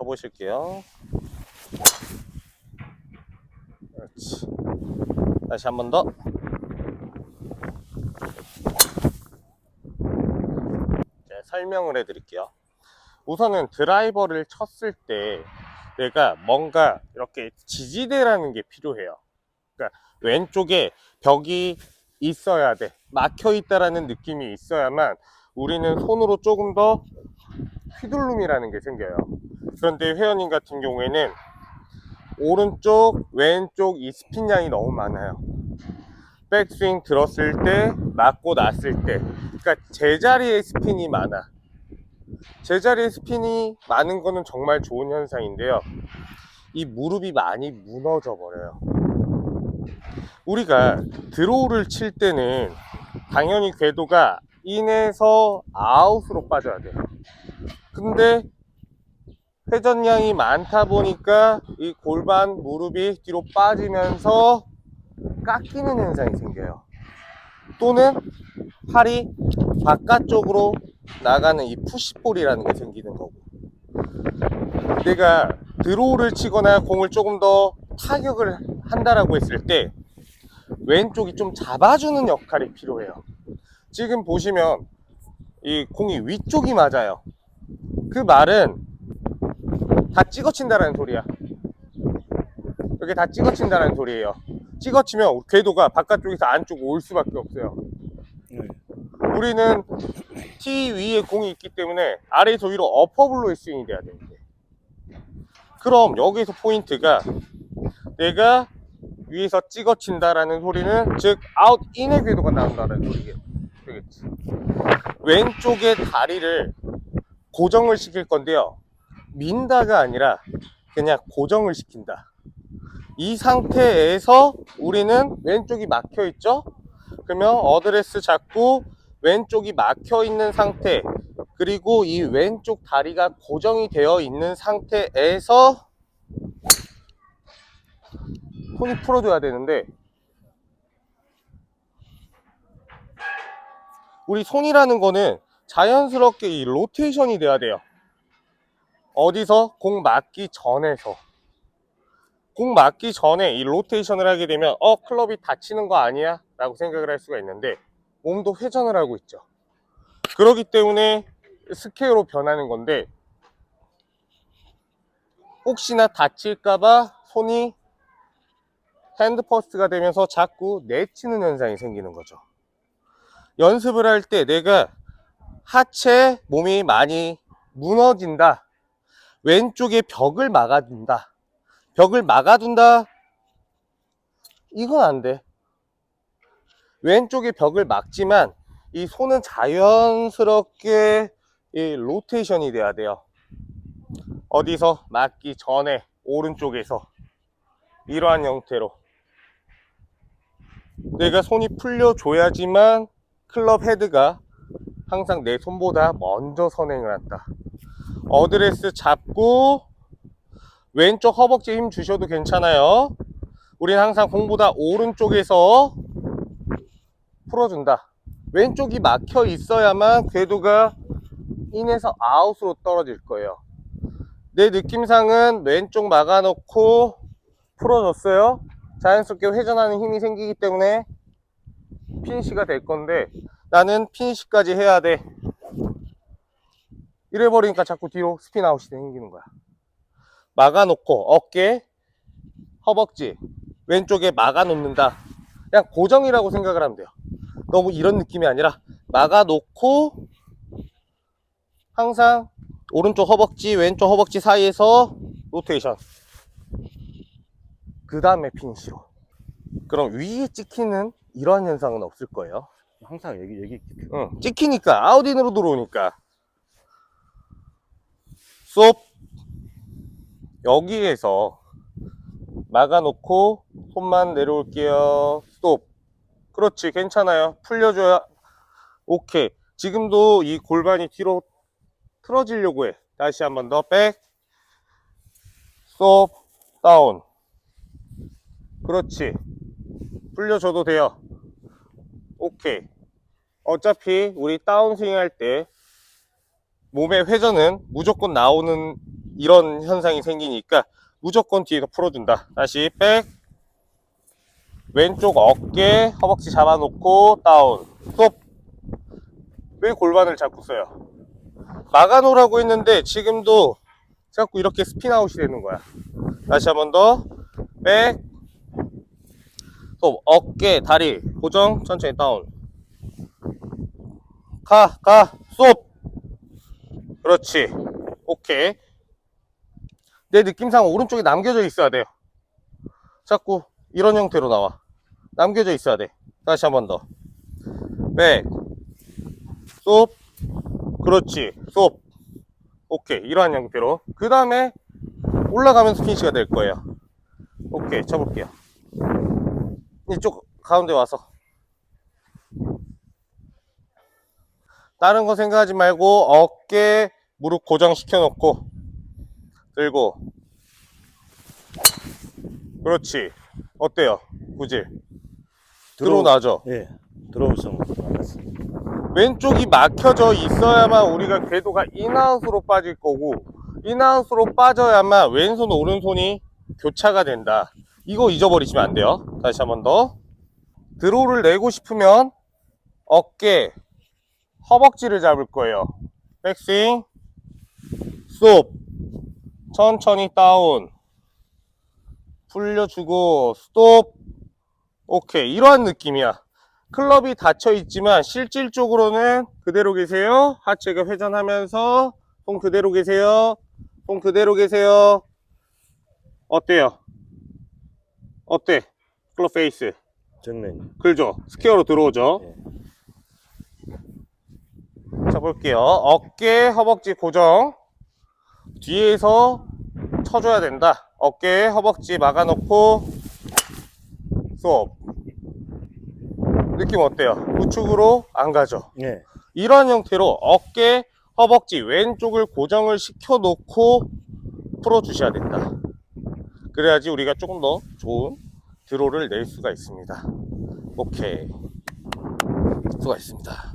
쳐보실게요. 그렇지. 다시 한 번 더. 자, 설명을 해드릴게요. 우선은 드라이버를 쳤을 때 내가 뭔가 이렇게 지지대라는 게 필요해요. 그러니까 왼쪽에 벽이 있어야 돼. 막혀 있다라는 느낌이 있어야만 우리는 손으로 조금 더 휘둘름이라는 게 생겨요. 그런데 회원님 같은 경우에는 오른쪽, 왼쪽 이 스핀 양이 너무 많아요. 백스윙 들었을 때, 맞고 났을 때. 그러니까 제자리에 스핀이 많아. 제자리에 스핀이 많은 거는 정말 좋은 현상인데요. 이 무릎이 많이 무너져 버려요. 우리가 드로우를 칠 때는 당연히 궤도가 인에서 아웃으로 빠져야 돼요. 근데 회전량이 많다 보니까 이 골반 무릎이 뒤로 빠지면서 깎이는 현상이 생겨요. 또는 팔이 바깥쪽으로 나가는 이 푸시볼이라는 게 생기는 거고. 내가 드로우를 치거나 공을 조금 더 타격을 한다라고 했을 때 왼쪽이 좀 잡아주는 역할이 필요해요. 지금 보시면 이 공이 위쪽이 맞아요. 그 말은 다 찍어친다라는 소리야. 이렇게 다 찍어친다는 소리예요. 찍어치면 궤도가 바깥쪽에서 안쪽 올 수밖에 없어요. 네. 우리는 티 위에 공이 있기 때문에 아래에서 위로 어퍼블로의 스윙이 돼야 되는데 그럼 여기서 포인트가 내가 위에서 찍어친다라는 소리는 즉 아웃 인의 궤도가 나온다는 소리겠지 왼쪽의 다리를 고정을 시킬 건데요. 민다가 아니라 그냥 고정을 시킨다. 이 상태에서 우리는 왼쪽이 막혀 있죠? 그러면 어드레스 잡고 왼쪽이 막혀 있는 상태 그리고 이 왼쪽 다리가 고정이 되어 있는 상태에서 손이 풀어줘야 되는데 우리 손이라는 거는 자연스럽게 이 로테이션이 돼야 돼요. 어디서 공 맞기 전에서. 공 맞기 전에 이 로테이션을 하게 되면 어 클럽이 다치는 거 아니야? 라고 생각을 할 수가 있는데 몸도 회전을 하고 있죠. 그렇기 때문에 스퀘어로 변하는 건데 혹시나 다칠까봐 손이 핸드 퍼스트가 되면서 자꾸 내치는 현상이 생기는 거죠. 연습을 할 때 내가 하체 몸이 많이 무너진다. 왼쪽에 벽을 막아둔다. 벽을 막아둔다? 이건 안 돼. 왼쪽에 벽을 막지만 이 손은 자연스럽게 이 로테이션이 돼야 돼요. 어디서 맞기 전에 오른쪽에서 이러한 형태로. 내가 손이 풀려줘야지만 클럽 헤드가 항상 내 손보다 먼저 선행을 한다. 어드레스 잡고 왼쪽 허벅지 힘 주셔도 괜찮아요. 우린 항상 공보다 오른쪽에서 풀어준다. 왼쪽이 막혀 있어야만 궤도가 인에서 아웃으로 떨어질 거예요. 내 느낌상은 왼쪽 막아놓고 풀어줬어요. 자연스럽게 회전하는 힘이 생기기 때문에 피니시가 될 건데 나는 피니시까지 해야 돼. 이래버리니까 자꾸 뒤로 스핀 아웃이 생기는 거야. 막아놓고 어깨 허벅지 왼쪽에 막아놓는다. 그냥 고정이라고 생각을 하면 돼요. 너무 이런 느낌이 아니라 막아놓고 항상 오른쪽 허벅지 왼쪽 허벅지 사이에서 로테이션. 그 다음에 피니시로. 그럼 위에 찍히는 이러한 현상은 없을 거예요 항상 여기 여기 응, 찍히니까 아웃인으로 들어오니까. 쏙. 여기에서 막아놓고 손만 내려올게요. 스톱. 그렇지 괜찮아요. 풀려줘야 오케이. 지금도 이 골반이 뒤로 틀어지려고 해. 다시 한 번 더 백. 스톱. 다운. 그렇지. 풀려줘도 돼요 오케이 어차피 우리 다운스윙 할 때 몸의 회전은 무조건 나오는 이런 현상이 생기니까 무조건 뒤에서 풀어준다. 다시 백. 왼쪽 어깨, 허벅지 잡아놓고 다운. 스톱. 왜 골반을 잡고 써요? 막아놓으라고 했는데 지금도 자꾸 이렇게 스피나웃이 되는 거야. 다시 한 번 더. 백. 스톱. 어깨, 다리 고정. 천천히 다운. 가, 가, 스톱. 그렇지. 오케이. 내 느낌상 오른쪽에 남겨져 있어야 돼요. 자꾸 이런 형태로 나와. 남겨져 있어야 돼. 다시 한 번 더. 백. 쏙. 그렇지. 쏙. 오케이. 이러한 형태로. 그 다음에 올라가면서 피니시가 될 거예요. 오케이. 쳐볼게요. 이쪽 가운데 와서. 다른 거 생각하지 말고 어깨, 무릎 고정시켜 놓고 들고. 그렇지. 어때요? 구질? 들어오나죠? 예. 들어오성 나갔어. 왼쪽이 막혀져 있어야만 우리가 궤도가 인아웃으로 빠질 거고 인아웃으로 빠져야만 왼손 오른손이 교차가 된다. 이거 잊어버리시면 안 돼요. 다시 한 번 더. 드로우를 내고 싶으면 어깨 허벅지를 잡을 거예요. 백스윙. 스톱 천천히 다운. 풀려주고 스톱. 오케이. 이러한 느낌이야. 클럽이 닫혀 있지만 실질적으로는 그대로 계세요. 하체가 회전하면서 손 그대로 계세요. 손 그대로 계세요. 어때요? 어때? 클럽 페이스. 정면. 그죠? 스퀘어로 들어오죠? 자 볼게요. 어깨 허벅지 고정. 뒤에서 쳐줘야 된다. 어깨 허벅지 막아놓고 수업. 느낌 어때요? 우측으로 안 가죠? 예. 이러한 형태로 어깨 허벅지 왼쪽을 고정을 시켜 놓고 풀어 주셔야 된다. 그래야지 우리가 조금 더 좋은 드로를 낼 수가 있습니다. 오케이. 수고하셨습니다